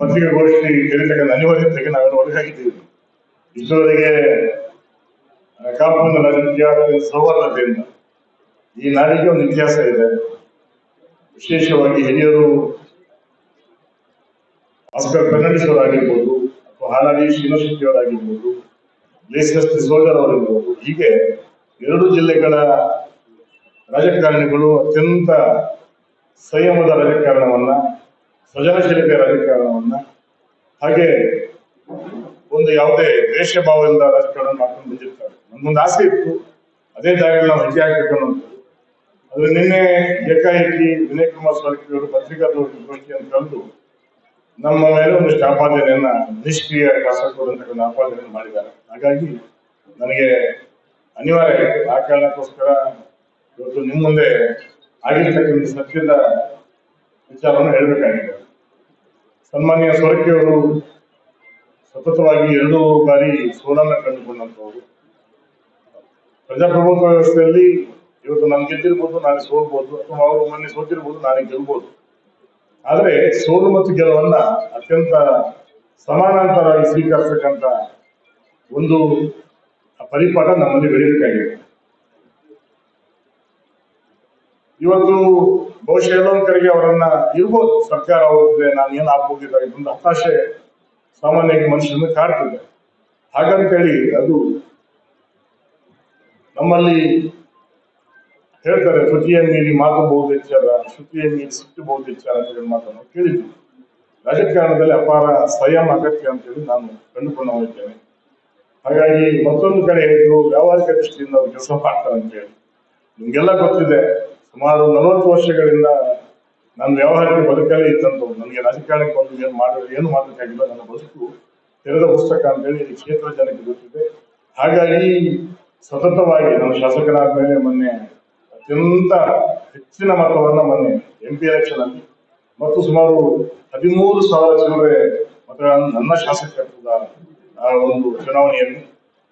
ಪತ್ರಿಕಾಗೋಷ್ಠಿ ಕರೀತಕ್ಕಂಥ ಅನಿವಾರ್ಯತೆಗೆ ನಾವೆಲ್ಲ ಒಳಗಾಗಿದ್ದೀವಿ. ಇಷ್ಟರವರೆಗೆ ಆ, ಕಾಪುವಿನ ರಾಜಕೀಯ ಈ ನಾಡಿಗೆ ಒಂದು ಇತಿಹಾಸ ಇದೆ. ವಿಶೇಷವಾಗಿ ಹಿರಿಯರು ಆಸ್ಕರ್ ಫರ್ನಾಂಡಿಸ್ ಅವರಾಗಿರ್ಬೋದು ಅಥವಾ ಹಾಲಾಡಿ ಶ್ರೀನಿವಾಸ ಅವರಾಗಿರ್ಬೋದು ಲೇಸಸ್ ಸೋಜರ್ ಅವರಿರ್ಬೋದು ಹೀಗೆ ಎರಡು ಜಿಲ್ಲೆಗಳ ರಾಜಕಾರಣಿಗಳು ಅತ್ಯಂತ ಸಂಯಮದ ರಾಜಕಾರಣವನ್ನ ಸೃಜನಶೀಲತೆಯ ರಾಜಕಾರಣವನ್ನ ಹಾಗೆ ಒಂದು ಯಾವುದೇ ದ್ವೇಷ ಭಾವದಿಂದ ರಾಜಕಾರಣ ಮಾಡ್ಕೊಂಡು ಬಂದಿರ್ತಾರೆ ನಮ್ಗೊಂದು ಆಸೆ ಇತ್ತು. ಅದೇ ಜಾಗದಲ್ಲಿ ನಾವು ಹೆಜ್ಜೆ ಹಾಕಬೇಕು ಆದ್ರೆ ನಿನ್ನೆ ಏಕಾಏಕಿ ವಿನಯ್ ಕುಮಾರ್ ಸ್ವಾಮಿ ಅವರು ಪತ್ರಿಕಾಗೋಷ್ಠಿ ಅಂತ ಕರೆದು ನಮ್ಮ ಮೇಲೆ ಒಂದು ಆಪಾದನೆಯನ್ನ ನಿಷ್ಕ್ರಿಯ ಶಾಸಕರು ಆಪಾದನೆಯನ್ನು ಮಾಡಿದ್ದಾರೆ. ಹಾಗಾಗಿ ನನಗೆ ಅನಿವಾರ್ಯ. ಆ ಕಾರಣಕ್ಕೋಸ್ಕರ ಇವತ್ತು ನಿಮ್ಮ ಮುಂದೆ ಆಗಿರ್ತಕ್ಕಂಥ ಸತ್ಯದ ವಿಚಾರವನ್ನು ಹೇಳಬೇಕಾಗಿದೆ. ಸನ್ಮಾನ್ಯ ಸೊರಕೆ ಅವರು ಸತತವಾಗಿ ಎರಡು ಬಾರಿ ಸೋಲನ್ನ ಕಂಡುಕೊಂಡಂತವರು ಪ್ರಜಾಪ್ರಭುತ್ವ ವ್ಯವಸ್ಥೆಯಲ್ಲಿ ಇವತ್ತು ನಾನು ಗೆದ್ದಿರ್ಬೋದು ನಾನು ಸೋಲ್ಬೋದು, ಅಥವಾ ಅವರು ಮೊನ್ನೆ ಸೋತಿರ್ಬೋದು ನಾನು ಗೆಲ್ಬೋದು. ಆದರೆ ಸೋಲು ಮತ್ತು ಗೆಲುವನ್ನ ಅತ್ಯಂತ ಸಮಾನಾಂತರವಾಗಿ ಸ್ವೀಕರಿಸತಕ್ಕಂಥ ಒಂದು ಪರಿಪಾಠ ನಮ್ಮಲ್ಲಿ ಬೆಳೀಬೇಕಾಗಿದೆ. ಇವತ್ತು ಬಹುಶಃ ಎಲ್ಲೊಂದ್ ಅವರನ್ನ ಇರ್ಬೋದು ಸರ್ಕಾರ ಹೋಗ್ತದೆ, ನಾನು ಏನು ಆಗ್ಬೋದಿಲ್ಲ ಒಂದು ಹತಾಶೆ ಸಾಮಾನ್ಯ ಮನುಷ್ಯನ ಕಾಡ್ತದೆ. ಹಾಗಂತೇಳಿ ಅದು ನಮ್ಮಲ್ಲಿ ಹೇಳ್ತಾರೆ ತೃತೀಯ ಮೀರಿ ಮಾತು ಬಹುದು ಹೆಚ್ಚಾರ ತೃತೀಯ ಮೀರಿ ಬಹುದು ಹೆಚ್ಚಾರ ಅಂತ ಹೇಳಿ ಮಾತನ್ನು ಕೇಳಿದ್ವಿ. ರಾಜಕಾರಣದಲ್ಲಿ ಅಪಾರ ಸ್ವಯಂ ಅಗತ್ಯ ಅಂತೇಳಿ ನಾನು ಕಂಡುಕೊಂಡು ಹೋಗಿದ್ದೇನೆ ಹಾಗಾಗಿ ಮತ್ತೊಂದು ಕಡೆ ಹೇಳಿದ್ರು ವ್ಯಾವಹಾರಿಕ ದೃಷ್ಟಿಯಿಂದ ಅವ್ರು ಕೆಲಸ ಮಾಡ್ತಾರೆ ಅಂತ ಹೇಳಿ ನಿಮ್ಗೆಲ್ಲ ಗೊತ್ತಿದೆ ಸುಮಾರು ನಲವತ್ತು ವರ್ಷಗಳಿಂದ ನನ್ನ ವ್ಯವಹಾರಕ್ಕೆ ಬದುಕಲ್ಲೇ ಇದ್ದಂಥವು ನನಗೆ ರಾಜಕಾರಣಕ್ಕೆ ಬಂದು ಏನು ಮಾಡೋದು ಏನು ಮಾಡಬೇಕಾಗಿಲ್ಲ ನನ್ನ ಬದುಕು ತೆರೆದ ಪುಸ್ತಕ ಅಂತೇಳಿ ಕ್ಷೇತ್ರ ಜನಕ್ಕೆ ಗೊತ್ತಿದೆ. ಹಾಗಾಗಿ ಸತತವಾಗಿ ನಮ್ಮ ಶಾಸಕರಾದ ಮೇಲೆ ಮೊನ್ನೆ ಅತ್ಯಂತ ಹೆಚ್ಚಿನ ಮತವನ್ನ ಮೊನ್ನೆ ಎಂ ಪಿ ಎಲೆಕ್ಷನ್ ಮತ್ತು ಸುಮಾರು ಹದಿಮೂರು ಸಾವಿರ ಚಿಲ್ಲರೆ ಮತಗಳನ್ನು ನನ್ನ ಶಾಸಕತ್ವದ ಆ ಒಂದು ಚುನಾವಣೆಯಲ್ಲಿ.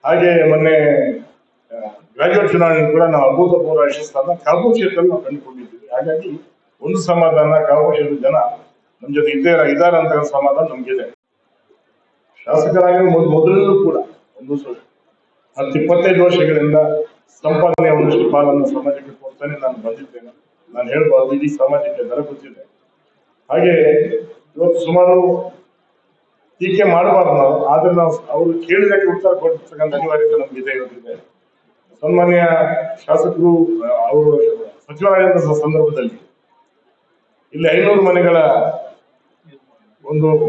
ಹಾಗೆ ಮೊನ್ನೆ ಗ್ರಾಜುಯೇಟ್ ಚುನಾವಣೆ ಕೂಡ ನಾವು ಅಭೂತಪೂರ್ವ ಯಶಸ್ಸನ್ನ ಕಾಪು ಕ್ಷೇತ್ರದಲ್ಲಿ ನಾವು ಕಂಡುಕೊಂಡಿದ್ದೀವಿ. ಹಾಗಾಗಿ ಒಂದು ಸಮಾಧಾನ ಕಾಪು ಕ್ಷೇತ್ರದ ಜನ ನಮ್ಮ ಜೊತೆ ಇದ್ದೇ ಇದ್ದಾರೆ ಅಂತ ಸಮಾಧಾನ ನಮ್ಗಿದೆ. ಶಾಸಕರಾಗಿ ಮೊದಲೂ ಕೂಡ ಒಂದು ಹತ್ತು ಇಪ್ಪತ್ತೈದು ವರ್ಷಗಳಿಂದ ಸಂಪಾದನೆ ಒಂದಷ್ಟು ಪಾಲನ್ನು ಸಮಾಜಕ್ಕೆ ಕೊಡ್ತಾನೆ ನಾನು ಬಂದಿದ್ದೇನೆ. ನಾನು ಹೇಳ್ಬಾರ್ದು, ಇಡೀ ಸಮಾಜಕ್ಕೆ ದರ ಗೊತ್ತಿದೆ ಹಾಗೆ ಇವತ್ತು ಸುಮಾರು ಟೀಕೆ ಮಾಡಬಾರ್ದು ನಾವು. ಆದ್ರೆ ನಾವು ಅವರು ಕೇಳಿದಕ್ಕೆ ಉತ್ತರ ಕೊಡ್ತಕ್ಕಂಥ ಅನಿವಾರ್ಯತೆ ನಮ್ಗಿದೆ ಇವತ್ತಿದೆ ಸನ್ಮಾನ್ಯ ಶಾಸಕರು ಅವರು ಸಚಿವರಾದಂತಹ ಸ- ಸಂದರ್ಭದಲ್ಲಿ ಇಲ್ಲಿ ಐನೂರು ಮನೆಗಳ ಒಂದು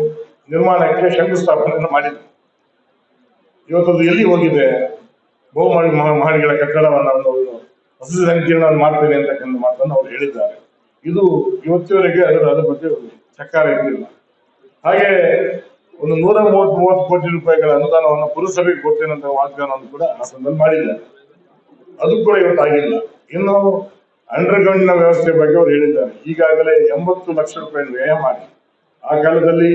ನಿರ್ಮಾಣಕ್ಕೆ ಶಂಕುಸ್ಥಾಪನೆಯನ್ನು ಮಾಡಿದ್ರು. ಇವತ್ತದು ಎಲ್ಲಿ ಹೋಗಿದೆ? ಬಹುಮಾಡಿ ಮಹಾ- ಮಹಡಿಗಳ ಕಟ್ಟಡವನ್ನು ಅವರು ಹೊಸ ಸಂಕೀರ್ಣ ಮಾಡ್ತೇನೆ ಅಂತಕ್ಕಂಥ ಮಾತನ್ನು ಅವರು ಹೇಳಿದ್ದಾರೆ. ಇದು ಇವತ್ತಿವರೆಗೆ ಅದರ ಅದರ ಬಗ್ಗೆ ಚಕಾರ ಇರಲಿಲ್ಲ. ಹಾಗೆ ಒಂದು ನೂರ ಮೂವತ್ತು ಮೂವತ್ತು ಕೋಟಿ ರೂಪಾಯಿಗಳ ಅನುದಾನವನ್ನು ಪುರಸಭೆಗೆ ಕೊಡ್ತೇನೆ ಅಂತ ವಾಗ್ದಾನವನ್ನು ಕೂಡ ಆ ಸಂದರ್ಭ ಮಾಡಿದ್ದಾರೆ. ಅದು ಕೂಡ ಇವತ್ತಾಗಿಲ್ಲ. ಇನ್ನು ನ ವ್ಯವಸ್ಥೆ ಬಗ್ಗೆ ಅವರು ಹೇಳಿದ್ದಾರೆ. ಈಗಾಗಲೇ ಎಂಬತ್ತು ಲಕ್ಷ ರೂಪಾಯಿ ವ್ಯಯ ಮಾಡಿ. ಆ ಕಾಲದಲ್ಲಿ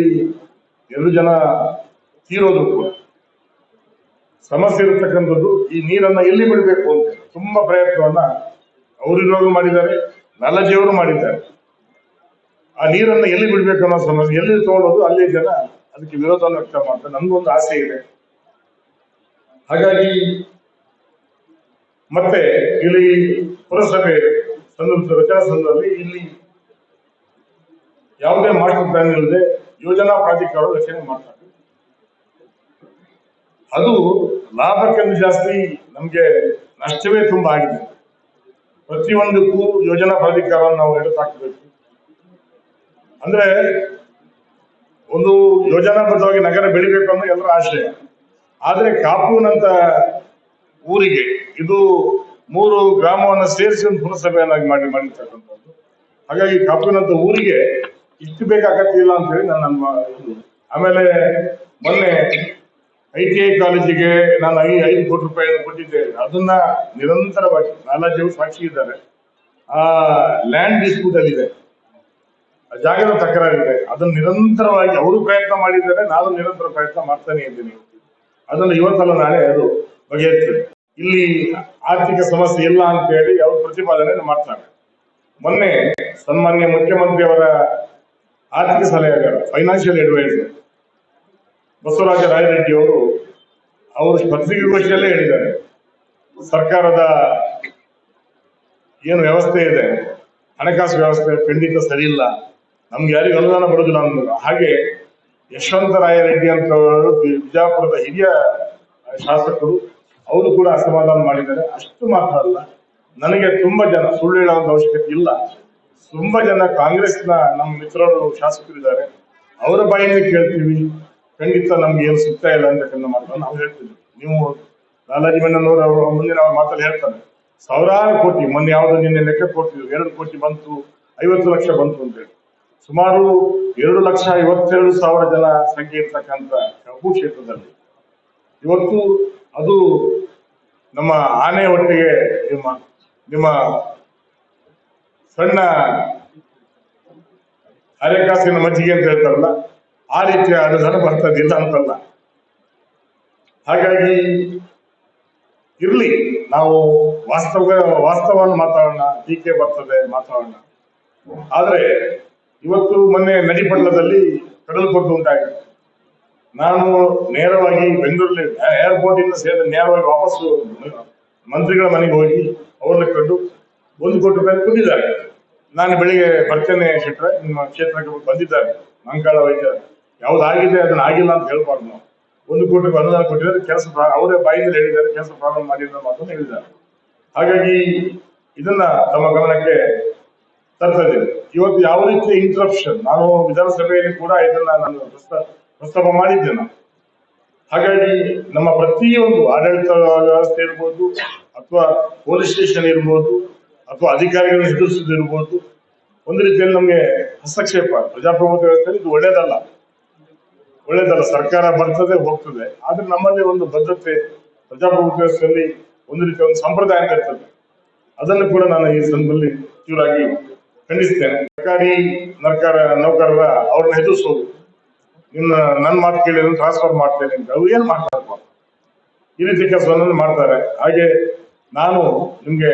ಎರಡು ಜನ ತೀರೋದು ಕೂಡ. ಸಮಸ್ಯೆ ಇರತಕ್ಕಂಥದ್ದು, ಈ ನೀರನ್ನ ಎಲ್ಲಿ ಬಿಡಬೇಕು ಅಂತ ತುಂಬಾ ಪ್ರಯತ್ನವನ್ನ ಅವರಿರೋರು ಮಾಡಿದ್ದಾರೆ, ನಾಲಜಿಯವರು ಮಾಡಿದ್ದಾರೆ. ಆ ನೀರನ್ನ ಎಲ್ಲಿ ಬಿಡ್ಬೇಕು ಅನ್ನೋ ಸಮಸ್ಯೆ, ಎಲ್ಲಿ ತಗೊಳ್ಳೋದು, ಅಲ್ಲಿ ಜನ ಅದಕ್ಕೆ ವಿರೋಧವನ್ನು ವ್ಯಕ್ತ ಮಾಡ್ತಾರೆ. ನನ್ಗೊಂದು ಆಸೆ ಇದೆ. ಹಾಗಾಗಿ ಮತ್ತೆ ಇಲ್ಲಿ ಪುರಸಭೆ ರಚನಾ ಸಂದರ್ಭದಲ್ಲಿ ಇಲ್ಲಿ ಯಾವುದೇ ಮಾಸ್ಟರ್ ಪ್ಲಾನ್ ಇಲ್ಲದೆ ಯೋಜನಾ ಪ್ರಾಧಿಕಾರ ರಚನೆ ಮಾಡ್ತಾರೆ. ಅದು ಲಾಭಕ್ಕಿಂತ ಜಾಸ್ತಿ ನಮ್ಗೆ ನಷ್ಟವೇ ತುಂಬಾ ಆಗಿದೆ. ಪ್ರತಿಯೊಂದಕ್ಕೂ ಯೋಜನಾ ಪ್ರಾಧಿಕಾರವನ್ನು ನಾವು ಎಡುತ್ತಾಕಬೇಕು ಅಂದ್ರೆ ಒಂದು ಯೋಜನಾಬದ್ಧವಾಗಿ ನಗರ ಬೆಳಿಬೇಕು ಅನ್ನೋ ಎಲ್ಲರ ಆಶಯ. ಆದ್ರೆ ಕಾಪುನಂತ ಊರಿಗೆ. ಇದು ಮೂರು ಗ್ರಾಮವನ್ನು ಸೇರಿಸಿ ಒಂದು ಪುರಸಭೆಯನ್ನಾಗಿ ಮಾಡಿ ಮಾಡಿರ್ತಕ್ಕಂಥದ್ದು. ಹಾಗಾಗಿ ಕಬ್ಬಿನಂತ ಊರಿಗೆ ಇಷ್ಟು ಬೇಕಾಗತ್ತಿಲ್ಲ ಇಲ್ಲ ಅಂತ ಹೇಳಿ ನಾನು ಅನ್ಮ- ಆಮೇಲೆ ಮೊನ್ನೆ ಐ ಟಿ ಐ ಕಾಲೇಜಿಗೆ ನಾನು ಐ ಐದು ಕೋಟಿ ರೂಪಾಯಿಯನ್ನು ಕೊಟ್ಟಿದ್ದೆ ಅದನ್ನ ನಿರಂತರವಾಗಿ ನಾಲಾಜಿಯವರು ಸಾಕ್ಷಿ ಇದ್ದಾರೆ. ಆ ಲ್ಯಾಂಡ್ ಡಿಸ್ಪ್ಯೂಟ್ ಅಲ್ಲಿ ಇದೆ. ಆ ಜಾಗದ ತಕರಾರಿದೆ. ಅದನ್ನು ನಿರಂತರವಾಗಿ ಅವರು ಪ್ರಯತ್ನ ಮಾಡಿದ್ದಾರೆ. ನಾನು ನಿರಂತರ ಪ್ರಯತ್ನ ಮಾಡ್ತಾನೆ ಇದ್ದೀನಿ. ಅದನ್ನು ಇವತ್ತಲ್ಲ ನಾಳೆ ಅದು ಬಗೆಹರಿಸ್ತದೆ ಇಲ್ಲಿ ಆರ್ಥಿಕ ಸಮಸ್ಯೆ ಇಲ್ಲ ಅಂತ ಹೇಳಿ ಅವರು ಪ್ರತಿಪಾದನೆ ಮಾಡ್ತಾರೆ. ಮೊನ್ನೆ ಸನ್ಮಾನ್ಯ ಮುಖ್ಯಮಂತ್ರಿಯವರ ಆರ್ಥಿಕ ಸಲಹೆಗಾರ ಫೈನಾನ್ಷಿಯಲ್ ಅಡ್ವೈಸರ್ ಬಸವರಾಜ ರಾಯರೆಡ್ಡಿ ಅವರು ಅವರು ಪತ್ರಿಕಾಗೋಷ್ಠಿಯಲ್ಲೇ ಹೇಳಿದ್ದಾರೆ. ಸರ್ಕಾರದ ಏನು ವ್ಯವಸ್ಥೆ ಇದೆ, ಹಣಕಾಸು ವ್ಯವಸ್ಥೆ ಖಂಡಿತ ಸರಿ ಇಲ್ಲ, ನಮ್ಗೆ ಯಾರಿಗೂ ಅನುದಾನ ಬರೋದಿಲ್ಲ ಅಂದ್ರೆ ಹಾಗೆ ಯಶವಂತ ರಾಯರೆಡ್ಡಿ ಅಂತ ಅವರು ಬಿಜಾಪುರದ ಹಿರಿಯ ಶಾಸಕರು ಅವರು ಕೂಡ ಅಸಮಾಧಾನ ಮಾಡಿದ್ದಾರೆ. ಅಷ್ಟು ಮಾತ್ರ ಅಲ್ಲ, ನನಗೆ ತುಂಬಾ ಜನ, ಸುಳ್ಳು ಹೇಳುವಂತ ಅವಶ್ಯಕತೆ ಇಲ್ಲ. ತುಂಬಾ ಜನ ಕಾಂಗ್ರೆಸ್ನ ನಮ್ಮ ಮಿತ್ರರು ಶಾಸಕರಿದ್ದಾರೆ ಅವರ ಬಾಯಿಂದ ಕೇಳ್ತೀವಿ. ಖಂಡಿತ ನಮ್ಗೆ ಏನು ಸಿಗ್ತಾ ಇಲ್ಲ ಅಂತಕ್ಕಂಥ ಮಾತನ್ನು ನಾವು ಹೇಳ್ತೀವಿ. ನೀವು ಲಾಲಾಜಿ ಮೆನ್ನನವರು ಅವರು ಮುಂದಿನ ಮಾತಲ್ಲಿ ಹೇಳ್ತಾರೆ. ಸಾವಿರಾರು ಕೋಟಿ, ಮೊನ್ನೆ ಯಾವ್ದು ನಿನ್ನೆ ಲೆಕ್ಕ ಕೊಟ್ಟಿದ್ರು ಎರಡು ಕೋಟಿ ಬಂತು, ಐವತ್ತು ಲಕ್ಷ ಬಂತು ಅಂತೇಳಿ ಸುಮಾರು ಎರಡು ಲಕ್ಷ ಐವತ್ತೆರಡು ಸಾವಿರ ಜನ ಸಂಖ್ಯೆ ಇರ್ತಕ್ಕಂಥ ಕಬ್ಬು ಕ್ಷೇತ್ರದಲ್ಲಿ ಇವತ್ತು ಅದು ನಮ್ಮ ಆನೆ ಒಟ್ಟಿಗೆ ನಿಮ್ಮ ನಿಮ್ಮ ಸಣ್ಣ ಅರೆಕಾಸಿನ ಮಜ್ಜಿಗೆ ಅಂತ ಹೇಳ್ತಾರಲ್ಲ, ಆ ರೀತಿಯ ಅನುದಾನ ಬರ್ತದಿಲ್ಲ ಅಂತಲ್ಲ. ಹಾಗಾಗಿ ಇರ್ಲಿ, ನಾವು ವಾಸ್ತವ ವಾಸ್ತವವನ್ನು ಮಾತಾಡೋಣ ಟೀಕೆ ಬರ್ತದೆ ಮಾತಾಡೋಣ. ಆದ್ರೆ ಇವತ್ತು ಮೊನ್ನೆ ನಡಿಪಳ್ಳದಲ್ಲಿ ಕಡಲ್ಪಟ್ಟು ಉಂಟಾಗಿದೆ. ನಾನು ನೇರವಾಗಿ ಬೆಂಗಳೂರಲ್ಲಿ ಏರ್ಪೋರ್ಟ್ ಇಂದ ಸೇರಿದ ನೇರವಾಗಿ ವಾಪಸ್ ಮಂತ್ರಿಗಳ ಮನೆಗೆ ಹೋಗಿ ಅವ್ರನ್ನ ಕಂಡು ಒಂದು ಕೋಟಿ ರೂಪಾಯಿ ಕೊಟ್ಟಿದ್ದಾರೆ. ನಾನು ಬೆಳಿಗ್ಗೆ ಬರ್ತೇನೆ ಶೆಟ್ರೆ, ನಿಮ್ಮ ಕ್ಷೇತ್ರಕ್ಕೆ ಬಂದಿದ್ದಾರೆ. ಮಂಕಾಳ ವೈದ್ಯ ಯಾವ್ದಾಗಿದೆ ಅದನ್ನ ಆಗಿಲ್ಲ ಅಂತ ಹೇಳ್ಬಾರ್ದು ನಾವು. ಒಂದು ಕೋಟಿ ಅನುದಾನ ಕೊಟ್ಟಿದ್ದಾರೆ, ಕೆಲಸ ಅವರೇ ಬಾಯಿಂದ ಹೇಳಿದ್ದಾರೆ, ಕೆಲಸ ಪ್ರಾರಂಭ ಮಾಡಿದ್ರು ಮಾತನ್ನು ಹೇಳಿದ್ದಾರೆ. ಹಾಗಾಗಿ ಇದನ್ನ ತಮ್ಮ ಗಮನಕ್ಕೆ ತರ್ತಾ ಇದ್ದೇನೆ. ಇವತ್ತು ಯಾವ ರೀತಿಯ ಇಂಟ್ರಪ್ಷನ್ ನಾನು ವಿಧಾನಸಭೆಯಲ್ಲಿ ಕೂಡ ಇದನ್ನ ನಾನು ಪ್ರಸ್ತಾಪ ಪ್ರಸ್ತಾಪ ಮಾಡಿದ್ದೆ ನಾನು ಹಾಗಾಗಿ ನಮ್ಮ ಪ್ರತಿಯೊಂದು ಆಡಳಿತ ವ್ಯವಸ್ಥೆ ಇರ್ಬೋದು, ಅಥವಾ ಪೊಲೀಸ್ ಸ್ಟೇಷನ್ ಇರ್ಬೋದು, ಅಥವಾ ಅಧಿಕಾರಿಗಳು ಎದುರಿಸೋದು ಇರ್ಬೋದು, ಒಂದು ರೀತಿಯಲ್ಲಿ ನಮಗೆ ಹಸ್ತಕ್ಷೇಪ, ಪ್ರಜಾಪ್ರಭುತ್ವ ವ್ಯವಸ್ಥೆಯಲ್ಲಿ ಇದು ಒಳ್ಳೇದಲ್ಲ. ಒಳ್ಳೇದಲ್ಲ, ಸರ್ಕಾರ ಬರ್ತದೆ, ಹೋಗ್ತದೆ. ಆದ್ರೆ ನಮ್ಮಲ್ಲಿ ಒಂದು ಬದ್ಧತೆ ಪ್ರಜಾಪ್ರಭುತ್ವ ವ್ಯವಸ್ಥೆಯಲ್ಲಿ ಒಂದು ರೀತಿಯ ಒಂದು ಸಂಪ್ರದಾಯ ಅಂತ ಇರ್ತದೆ. ಅದನ್ನು ಕೂಡ ನಾನು ಈ ಸಂದರ್ಭದಲ್ಲಿ ಚೂರಾಗಿ ಖಂಡಿಸ್ತೇನೆ. ಸರ್ಕಾರಿ ನರ್ಕಾರ ನೌಕರರ ಅವ್ರನ್ನ ಹೆದರಿಸೋದು ನಿನ್ನ ನನ್ನ ಮಾತು ಕೇಳಿ ಟ್ರಾನ್ಸ್ಫರ್ ಮಾಡ್ತೇನೆ ಅಂತ ಅವ್ರು ಏನ್ ಮಾಡ್ತಾರೆ ಈ ರೀತಿ ಕೆಲಸವನ್ನು ಮಾಡ್ತಾರೆ. ಹಾಗೆ ನಾನು ನಿಮ್ಗೆ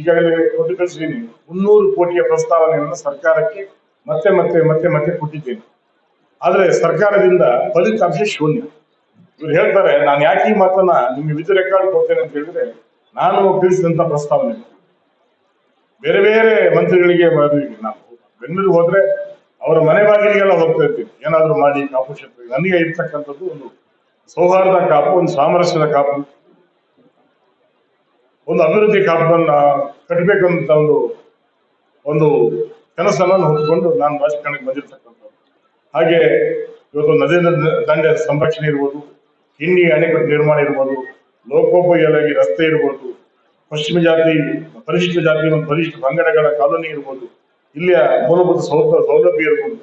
ಈಗಾಗಲೇ ಕೊಟ್ಟು ಕಳಿಸಿದ್ದೀನಿ ಮುನ್ನೂರು ಕೋಟಿಯ ಪ್ರಸ್ತಾವನೆಯನ್ನು ಸರ್ಕಾರಕ್ಕೆ ಮತ್ತೆ ಮತ್ತೆ ಮತ್ತೆ ಮತ್ತೆ ಕೊಟ್ಟಿದ್ದೇನೆ. ಆದ್ರೆ ಸರ್ಕಾರದಿಂದ ಫಲಿತಾಂಶ ಶೂನ್ಯ. ಇವ್ರು ಹೇಳ್ತಾರೆ, ನಾನು ಯಾಕೆ ಈ ಮಾತನ್ನ ನಿಮ್ಗೆ ವಿಧ ರೆಕಾರ್ಡ್ ಕೊಡ್ತೇನೆ ಅಂತ ಹೇಳಿದ್ರೆ, ನಾನು ತಿಳಿಸಿದಂತ ಪ್ರಸ್ತಾವನೆ. ಬೇರೆ ಬೇರೆ ಮಂತ್ರಿಗಳಿಗೆ ನಾವು ಬೆಂಗಳೂರಿಗೆ ಹೋದ್ರೆ ಅವರ ಮನೆ ಬಾಗಿಲಿಗೆಲ್ಲ ಹೋಗ್ತಾ ಇರ್ತೀವಿ ಏನಾದರೂ ಮಾಡಿ ಕಾಪು ಶತ್ರು ನನಗೆ ಇರ್ತಕ್ಕಂಥದ್ದು ಒಂದು ಸೌಹಾರ್ದ ಕಾಪು, ಒಂದು ಸಾಮರಸ್ಯದ ಕಾಪು. ಒಂದು ಅಭಿವೃದ್ಧಿ ಕಾಪನ್ನ ಕಟ್ಟಬೇಕಂತ ಒಂದು ಒಂದು ಕನಸನ್ನು ಹೊತ್ಕೊಂಡು ನಾನು ರಾಜಕಾರಣಕ್ಕೆ ಬಂದಿರ್ತಕ್ಕಂಥದ್ದು. ಹಾಗೆ ಇವತ್ತು ನದಿ ದಂಡೆ ಸಂರಕ್ಷಣೆ ಇರ್ಬೋದು ಹಿಂಡಿ ಅಣೆಕಟ್ಟು ನಿರ್ಮಾಣ ಇರ್ಬೋದು, ಲೋಕೋಪಯೋಗಿ ರಸ್ತೆ ಇರ್ಬೋದು, ಪಶ್ಚಿಮ ಜಾತಿ, ಪರಿಶಿಷ್ಟ ಜಾತಿ ಮತ್ತು ಪರಿಶಿಷ್ಟ ಪಂಗಡಗಳ ಕಾಲೋನಿ ಇರ್ಬೋದು. ಇಲ್ಲಿಯ ಮೂಲಭೂತ ಸೌಲಭ್ಯ ಸೌಲಭ್ಯ ಇರಬಹುದು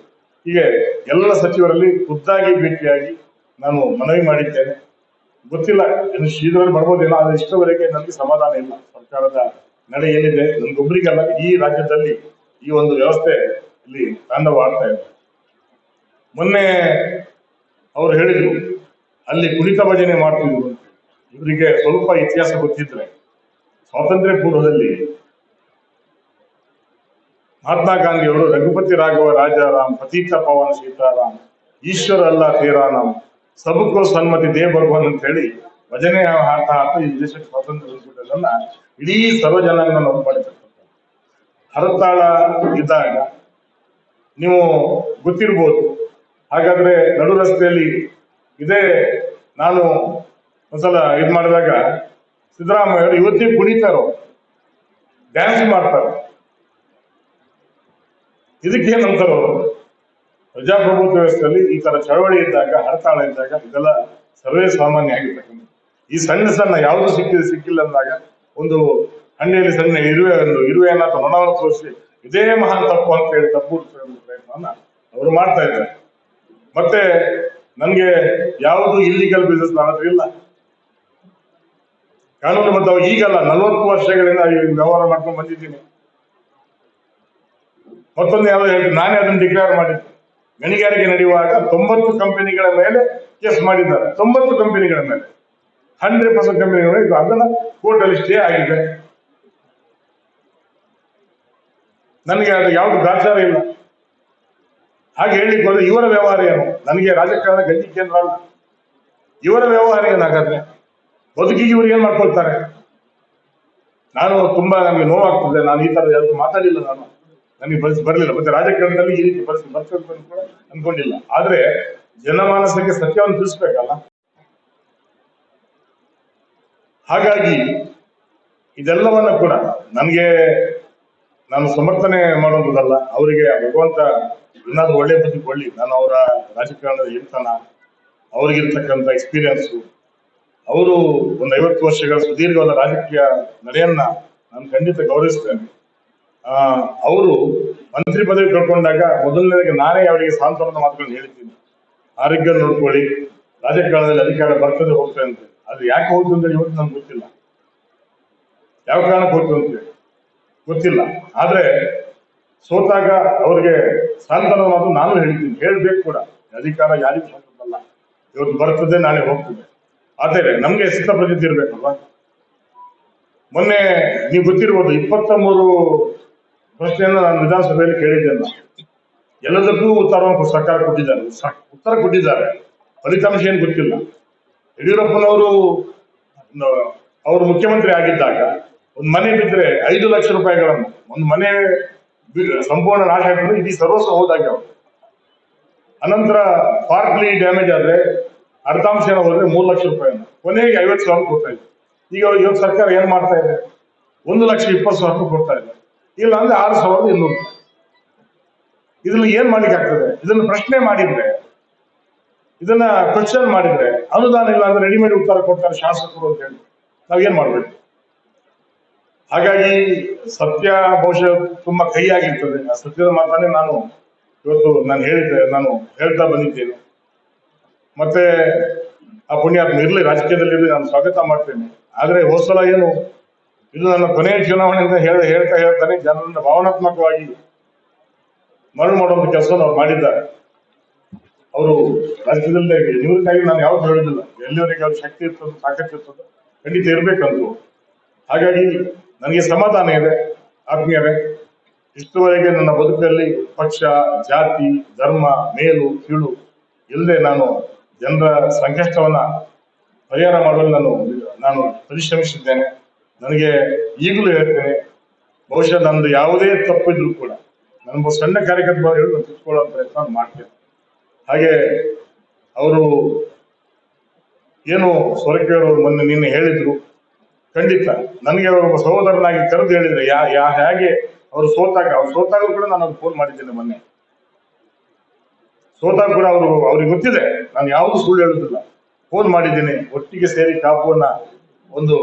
ಹೀಗೆ ಎಲ್ಲ ಸಚಿವರಲ್ಲಿ ಖುದ್ದಾಗಿ ಭೇಟಿಯಾಗಿ ನಾನು ಮನವಿ ಮಾಡಿದ್ದೇನೆ. ಗೊತ್ತಿಲ್ಲ, ಇನ್ನು ಶೀಘ್ರದಲ್ಲಿ ಬರ್ಬೋದೇನೋ, ಆದರೆ ಇಷ್ಟವರೆಗೆ ನನಗೆ ಸಮಾಧಾನ ಇಲ್ಲ. ಸರ್ಕಾರದ ನಡೆ ಏನಿದೆ ನನ್ಗೊಬ್ರಿಗಲ್ಲ ಈ ರಾಜ್ಯದಲ್ಲಿ ಈ ಒಂದು ವ್ಯವಸ್ಥೆ ಇಲ್ಲಿ ತಾಂಡವಾಡ್ತಾ ಇದೆ. ಮೊನ್ನೆ ಅವರು ಹೇಳಿದ್ರು, ಅಲ್ಲಿ ಕುಣಿತ ಭಜನೆ ಮಾಡ್ತಿದ್ರು. ಇವರಿಗೆ ಸ್ವಲ್ಪ ಇತಿಹಾಸ ಗೊತ್ತಿದ್ರೆ, ಸ್ವಾತಂತ್ರ್ಯ ಪೂರ್ವದಲ್ಲಿ ಮಹಾತ್ಮ ಗಾಂಧಿಯವರು ರಘುಪತಿ ರಾಘವ ರಾಜಾರಾಮ್, ಪತೀತ ಪವನ್ ಸೀತಾರಾಮ್, ಈಶ್ವರ ಅಲ್ಲ ತೀರಾರಾಮ್ ಸಬಕೋ ಸನ್ಮತಿ ದೇ ಭಗವಾನ್ ಅಂತ ಹೇಳಿ ಭಜನೆ ಹಾಡ್ತಾ ಹಾಡ್ತಾ ಈ ದೇಶಕ್ಕೆ ಸ್ವಾತಂತ್ರ್ಯ ಇಡೀ ಸರ್ವ ಜನಾಂಗ ನಾವು ಮಾಡಿರ್ತಕ್ಕಂಥ ಹರತಾಳ ಇದ್ದಾಗ ನೀವು ಗೊತ್ತಿರ್ಬೋದು. ಹಾಗಾದ್ರೆ ನಡು ರಸ್ತೆಯಲ್ಲಿ ಇದೇ ನಾನು ಒಂದ್ಸಲ ಇದು ಮಾಡಿದಾಗ ಸಿದ್ದರಾಮಯ್ಯ ಇವತ್ತಿಗೆ ಕುಣಿತಾರೋ? ಡ್ಯಾನ್ಸ್ ಮಾಡ್ತಾರೆ. ಇದಕ್ಕೇನು ಅಂತಾರೋ ಪ್ರಜಾಪ್ರಭುತ್ವ ವ್ಯವಸ್ಥೆಯಲ್ಲಿ ಈ ತರ ಚಳವಳಿ ಇದ್ದಾಗ, ಹರತಾಳ ಇದ್ದಾಗ ಇದೆಲ್ಲ ಸರ್ವೇ ಸಾಮಾನ್ಯ ಆಗಿರ್ತಕ್ಕಂಥ ಈ ಸಣ್ಣ ಸಣ್ಣ ಯಾವುದು ಸಿಕ್ಕಿದೆ, ಸಿಕ್ಕಿಲ್ಲ ಅಂದಾಗ ಒಂದು ಹಣ್ಣಿಯಲ್ಲಿ ಸಣ್ಣ ಇರುವೆ ಒಂದು ಇರುವೆಯನ್ನ ಅಥವಾ ಮನವನ್ನು ತೋರಿಸಿ, ಇದೇ ಮಹಾನ್ ತಪ್ಪು ಅಂತ ಹೇಳಿ ತಪ್ಪು ಪ್ರಯತ್ನವನ್ನ ಅವರು ಮಾಡ್ತಾ ಇದ್ದಾರೆ. ಮತ್ತೆ ನನ್ಗೆ ಯಾವುದು ಇಲ್ಲಿಗಲ್ ಬಿಸ್ನೆಸ್ ನನ್ನ ಇಲ್ಲ. ಕಾನೂನು ಬದ್ಧವಾಗಿ ಈಗಲ್ಲ, ನಲವತ್ತು ವರ್ಷಗಳಿಂದ ವ್ಯವಹಾರ ಮಾಡ್ಕೊಂಡು ಬಂದಿದ್ದೀನಿ. ಮತ್ತೊಂದು ಯಾವ್ದು ಹೇಳಿ ನಾನೇ ಅದನ್ನು ಡಿಕ್ಲೇರ್ ಮಾಡಿದ್ದೆ. ಗಣಿಗಾರಿಕೆ ನಡೆಯುವಾಗ ತೊಂಬತ್ತು ಕಂಪನಿಗಳ ಮೇಲೆ ಕೇಸ್ ಮಾಡಿದ್ದಾರೆ. ತೊಂಬತ್ತು ಕಂಪನಿಗಳ ಮೇಲೆ. ಹಂಡ್ರೆಡ್ ಪರ್ಸೆಂಟ್ ಕಂಪನಿಗಳು ಇದು ಅದನ್ನ ಕೋರ್ಟ್ ಅಲ್ಲಿ ಸ್ಟೇ ಆಗಿದೆ. ನನಗೆ ಅದು ಯಾವ್ದು ಗಾಚಾರ ಇಲ್ಲ. ಹಾಗೆ ಹೇಳಿಕ್ ಇವರ ವ್ಯವಹಾರ ಏನು? ನನಗೆ ರಾಜಕಾರಣ ಗಂಜಿ ಕೇಂದ್ರ ಅಲ್ಲ. ಇವರ ವ್ಯವಹಾರ ಏನಾಗತ್ತೆ ಬದುಕಿಗೆ ಇವರು ಏನ್ ಮಾಡ್ಕೊಳ್ತಾರೆ? ನಾನು ತುಂಬಾ ನನಗೆ ನೋವಾಗ್ತದೆ. ನಾನು ಈ ತರ ಯಾವ್ದು ಮಾತಾಡಿಲ್ಲ ನಾನು. ನನಗೆ ಪರಿಸ್ಥಿತಿ ಬರಲಿಲ್ಲ. ಮತ್ತೆ ರಾಜಕಾರಣದಲ್ಲಿ ಈ ರೀತಿ ಪರಿಸ್ಥಿತಿ ಬರ್ತದೆ ಅಂತ ಕೂಡ ಅನ್ಕೊಂಡಿಲ್ಲ. ಆದ್ರೆ ಜನಮಾನಸಕ್ಕೆ ಸತ್ಯವನ್ನು ತಿಳಿಸ್ಬೇಕಲ್ಲ? ಹಾಗಾಗಿ ಇದೆಲ್ಲವನ್ನ ಕೂಡ ನನಗೆ ನಾನು ಸಮರ್ಥನೆ ಮಾಡುವುದಲ್ಲ ಅವರಿಗೆ ಭಗವಂತ ಏನಾದ್ರು ಒಳ್ಳೆ ಬದುಕು ಕೊಡ್ಲಿ. ನಾನು ಅವರ ರಾಜಕಾರಣದ ಇರ್ತನ ಅವ್ರಿಗಿರ್ತಕ್ಕಂಥ ಎಕ್ಸ್ಪೀರಿಯನ್ಸು ಅವರು ಒಂದು ಐವತ್ತು ವರ್ಷಗಳ ಸುದೀರ್ಘವಾದ ರಾಜಕೀಯ ನಡೆಯನ್ನ ನಾನು ಖಂಡಿತ ಗೌರವಿಸ್ತೇನೆ. ಅವರು ಮಂತ್ರಿ ಪದವಿ ಕಳ್ಕೊಂಡಾಗ ಮೊದಲನೇದಾಗಿ ನಾನೇ ಅವರಿಗೆ ಸಾಂತ್ವನದ ಮಾತುಗಳನ್ನು ಹೇಳ್ತೀನಿ ಆರೋಗ್ಯ ನೋಡ್ಕೊಳ್ಳಿ. ರಾಜಕಾಲದಲ್ಲಿ ಅಧಿಕಾರ ಬರ್ತದೆ ಹೋಗ್ತದೆ ಅಂತ. ಅದು ಯಾಕೆ ಹೋಗ್ತು ಅಂತ ಇವತ್ತು ನಮ್ಗೆ ಗೊತ್ತಿಲ್ಲ. ಯಾವ ಕಾರಣಕ್ಕೆ ಹೋಗ್ತು ಅಂತ? ಗೊತ್ತಿಲ್ಲ. ಆದ್ರೆ ಸೋತಾಗ ಅವ್ರಿಗೆ ಸಾಂತ್ವನದ ಮಾತು ನಾನು ಹೇಳ್ತೀನಿ ಹೇಳ್ಬೇಕು ಕೂಡ. ಅಧಿಕಾರ ಯಾರಿಗೂ ಸ್ವಂತದ್ದಲ್ಲ ಇವತ್ತು ಬರ್ತದೆ, ನಾಳೆ ಹೋಗ್ತದೆ. ಆದರೆ ನಮ್ಗೆ ಸಿದ್ಧಪಡಿತ ಇರ್ಬೇಕಲ್ವಾ? ಮೊನ್ನೆ ನೀವು ಗೊತ್ತಿರ್ಬೋದು, ಇಪ್ಪತ್ತ ಮೂರು ಪ್ರಶ್ನೆಯನ್ನ ನಾನು ವಿಧಾನಸಭೆಯಲ್ಲಿ ಕೇಳಿದ್ದೇನೆ ಎಲ್ಲದಕ್ಕೂ ಉತ್ತರವನ್ನು ಸರ್ಕಾರ ಕೊಟ್ಟಿದ್ದಾರೆ. ಉತ್ತರ ಕೊಟ್ಟಿದ್ದಾರೆ. ಫಲಿತಾಂಶ ಏನು ಗೊತ್ತಿಲ್ಲ. ಯಡಿಯೂರಪ್ಪನವರು ಅವರು ಮುಖ್ಯಮಂತ್ರಿ ಆಗಿದ್ದಾಗ ಒಂದು ಮನೆ ಬಿದ್ದರೆ ಐದು ಲಕ್ಷ ರೂಪಾಯಿಗಳನ್ನು, ಒಂದು ಮನೆ ಸಂಪೂರ್ಣ ನಾಶ ಆಗಿದ್ರೆ ಇಡೀ ಸರ್ವಸ್ವ ಹೋದಾಗೆ ಅವರು. ಅನಂತರ ಪಾರ್ಟ್ಲಿ ಡ್ಯಾಮೇಜ್ ಆದರೆ ಅರ್ಧಾಂಶ ಏನೋ ಹೋದ್ರೆ ಮೂರು ಲಕ್ಷ ರೂಪಾಯಿ ಕೊನೆಗೆ ಐವತ್ತು ಸಾವಿರ ಕೊಡ್ತಾ ಇದ್ರು. ಈಗ ಇವತ್ತು ಸರ್ಕಾರ ಏನ್ ಮಾಡ್ತಾ ಇದೆ? ಒಂದು ಲಕ್ಷ ಇಪ್ಪತ್ತು ಸಾವಿರ ಕೊಡ್ತಾ ಇದೆ. ಇಲ್ಲ ಅಂದ್ರೆ ಆರು ಸಾವಿರದ ಇನ್ನೂರು ಇದನ್ನ ಏನ್ ಮಾಡ್ಲಿಕ್ಕೆ ಆಗ್ತದೆ? ಇದನ್ನ ಪ್ರಶ್ನೆ ಮಾಡಿದ್ರೆ, ಇದನ್ನ ಕ್ವಶನ್ ಮಾಡಿದ್ರೆ, ಅನುದಾನ ಇಲ್ಲ ಅಂದ್ರೆ ರೆಡಿಮೇಡ್ ಉತ್ತರ ಕೊಡ್ತಾರೆ ಶಾಸಕರು ಅಂತ ಹೇಳಿ. ನಾವೇನ್ ಮಾಡ್ಬೇಕು? ಹಾಗಾಗಿ ಸತ್ಯ ಬಹುಶಃ ತುಂಬಾ ಕೈಯಾಗಿರ್ತದೆ ಆ ಸತ್ಯದ ಮಾತಾನೆ ನಾನು ಇವತ್ತು ನಾನು ಹೇಳಿದ್ದೆ ನಾನು ಹೇಳ್ತಾ ಬಂದಿದ್ದೇನೆ. ಮತ್ತೆ ಆ ಪುಣ್ಯಾತ್ಮ ಇರ್ಲಿ, ರಾಜಕೀಯದಲ್ಲಿ ನಾನು ಸ್ವಾಗತ ಮಾಡ್ತೇನೆ. ಆದ್ರೆ ಹೋದ್ ಸಲ ಏನು ಇದು ನನ್ನ ಕೊನೆಯ ಚುನಾವಣೆ ಅಂತ ಹೇಳ ಹೇಳ್ತಾ ಹೇಳ್ತಾನೆ, ಜನರನ್ನು ಭಾವನಾತ್ಮಕವಾಗಿ ಮರಳು ಮಾಡುವಂತ ಕೆಲಸವನ್ನು ಅವ್ರು ಮಾಡಿದ್ದಾರೆ. ಅವರು ರಾಜ್ಯದಲ್ಲೇ ನಿವೃತ್ತಾಗಿ ನಾನು ಯಾವತ್ತೂ ಹೇಳುದಿಲ್ಲ ಎಲ್ಲಿವರೆಗೆ ಅವ್ರ ಶಕ್ತಿ ಇರ್ತದೆ, ತಾಕತ್ತು ಇರ್ತದೆ, ಖಂಡಿತ ಇರಬೇಕಂತ ಹಾಗಾಗಿ ನನಗೆ ಸಮಾಧಾನ ಇದೆ, ಆತ್ಮೀಯರೇ. ಇಷ್ಟುವರೆಗೆ ನನ್ನ ಬದುಕಲ್ಲಿ ಪಕ್ಷ, ಜಾತಿ, ಧರ್ಮ, ಮೇಲು, ಕೀಳು, ಇಲ್ಲದೆ ನಾನು ಜನರ ಸಂಕಷ್ಟವನ್ನ ಪರಿಹಾರ ಮಾಡಲು ನಾನು ನಾನು ಪರಿಶ್ರಮಿಸಿದ್ದೇನೆ. ನನಗೆ ಈಗಲೂ ಹೇಳ್ತೇನೆ, ಬಹುಶಃ ನಂದು ಯಾವುದೇ ತಪ್ಪಿದ್ರು ಕೂಡ ನನ್ನ ಸಣ್ಣ ಕಾರ್ಯಕರ್ತ ಹೇಳಿ ತಿಳ್ಕೊಳ್ಳೋ ಪ್ರಯತ್ನ ಮಾಡ್ತೇನೆ. ಹಾಗೆ ಅವರು ಏನು ಸೊರಕೆಯವರು ಮೊನ್ನೆ ನಿನ್ನೆ ಹೇಳಿದ್ರು, ಖಂಡಿತ ನನಗೆ ಅವರು ಸಹೋದರನಾಗಿ ಕರೆದು ಹೇಳಿದ್ರೆ, ಯಾ ಯಾ ಹೇಗೆ ಅವರು ಸೋತಾಗ, ಅವ್ರು ಸೋತಾಗ ಕೂಡ ನಾನು ಫೋನ್ ಮಾಡಿದ್ದೇನೆ ಮೊನ್ನೆ. ಸೋತಾಗ ಕೂಡ ಅವರು, ಅವ್ರಿಗೆ ಗೊತ್ತಿದೆ, ನಾನು ಯಾವುದು ಸುಳ್ಳು ಹೇಳುದಿಲ್ಲ ಫೋನ್ ಮಾಡಿದ್ದೇನೆ, ಒಟ್ಟಿಗೆ ಸೇರಿ ಕಾಪುವನ್ನ ಒಂದು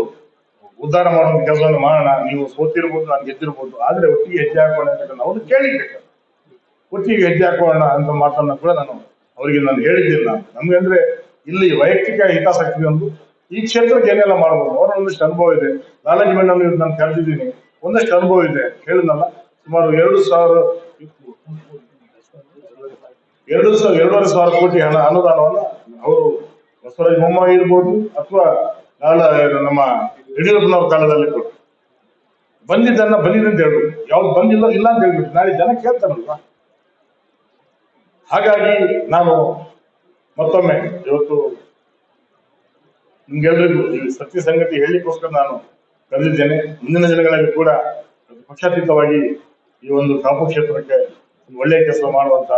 ಉದ್ಧಾರ ಮಾಡುವಂತ ಕೆಲಸವನ್ನು ಮಾಡೋಣ, ನೀವು ಸೋತಿರ್ಬೋದು, ನಾನು ಗೆದ್ದಿರ್ಬೋದು, ಆದ್ರೆ ಒಟ್ಟಿಗೆ ಹೆಜ್ಜೆ ಹಾಕೋಣ ಅಂತ ಅವ್ರು ಕೇಳಿದ್ದೆ ಒಟ್ಟಿಗೆ ಹೆಜ್ಜೆ ಹಾಕೋಣ ಅಂತ ಮಾತನ್ನ ಕೂಡ ನಾನು ಅವರಿಗೆ ನಾನು ಹೇಳಿದ್ದಿಲ್ಲ. ನಮ್ಗೆ ಅಂದ್ರೆ ಇಲ್ಲಿ ವೈಯಕ್ತಿಕ ಹಿತಾಸಕ್ತಿ ಒಂದು. ಈ ಕ್ಷೇತ್ರಕ್ಕೆ ಏನೆಲ್ಲ ಮಾಡ್ಬೋದು? ಅವರ ಒಂದಷ್ಟು ಅನುಭವ ಇದೆ. ನಾಲೆಜ್ ಮೇಡಮ್ ನಾನು ಕರೆದಿದ್ದೀನಿ. ಒಂದಷ್ಟು ಅನುಭವ ಇದೆ. ಹೇಳಿದ್ನಲ್ಲ? ಸುಮಾರು ಎರಡು ಸಾವಿರ ಎರಡು ಸಾವಿರ ಎರಡೂವರೆ ಸಾವಿರ ಕೋಟಿ ಹಣ ಅನುದಾನವನ್ನು ಅವರು ಬಸವರಾಜ ಬೊಮ್ಮಾಯಿ ಇರ್ಬೋದು ಅಥವಾ ನಮ್ಮ ಯಡಿಯೂರಪ್ಪನವ್ರ ಕಾಲದಲ್ಲಿ ಕೊಟ್ಟು ಬಂದಿದ್ದನ್ನ ಬಂದಿದೆ ಅಂತ ಹೇಳ್ಬೇಕು ಯಾವ್ದು ಬಂದಿಲ್ಲ ಇಲ್ಲ ಅಂತ ಹೇಳ್ಬಿಟ್ಟು ನಾಳೆ ಜನ ಕೇಳ್ತಾರಲ್ವಾ? ಹಾಗಾಗಿ ನಾನು ಮತ್ತೊಮ್ಮೆ ಇವತ್ತು ನಿಮ್ಗೆಲ್ರಿಗೂ ಈ ಸತ್ಯ ಸಂಗತಿ ಹೇಳಿಕೋಸ್ಕರ ನಾನು ಕರೆದಿದ್ದೇನೆ. ಮುಂದಿನ ದಿನಗಳಲ್ಲಿ ಕೂಡ ಪಕ್ಷಾತೀತವಾಗಿ ಈ ಒಂದು ಕಾಪು ಕ್ಷೇತ್ರಕ್ಕೆ ಒಳ್ಳೆಯ ಕೆಲಸ ಮಾಡುವಂತ